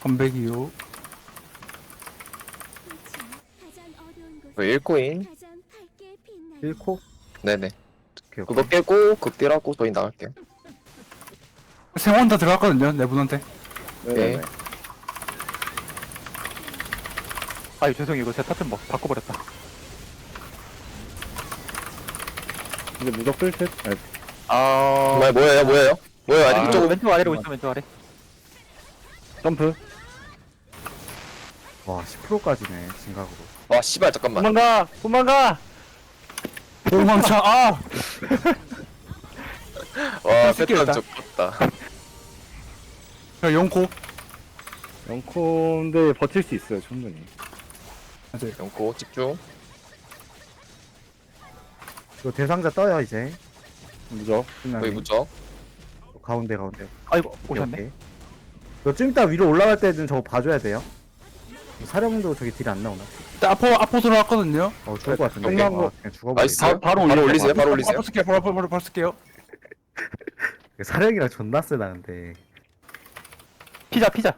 건배기요. 그 1코인 1코? 네네 오케이, 그거. 깨고 극딜하고 저희 나갈게요 생원 다 들어갔거든요, 내분한테. 네. 아유 죄송해요 이거 제뭐 바꿔버렸다 이제 무적 쓸 듯? 아, 아 정말 뭐예요 뭐예요 뭐예요 아직 왼쪽 이쪽은 왼쪽 아래로 있어 왼쪽 아래 점프. 와, 10%까지네, 진각으로. 와 씨발 잠깐만 도망가 도망가 도망쳐, 아! 와 패턴 일단. 좋겠다 저 영코. 영코인데 버틸 수 있어요, 충분히. 연코 집중 이거 대상자 떠요, 이제. 무적. 거의 끝나면. 무적 가운데, 가운데. 아이고 오셨네 오케이. 이거 좀 이따 위로 올라갈 때는 저거 봐줘야 돼요. 사령도 저기 딜 안 나오나? 아포, 아포 들어갔거든요. 어, 죽을 것 같은데. 오케이. 아, 그냥 죽어버리겠다. 나이스 바로 바로 올리세요. 올리세요 바로 올리세요 바로 쓸게요, 바로, 바로, 바로, 바로 쓸게요. 사령이랑 존나 세다는데. 피자 피자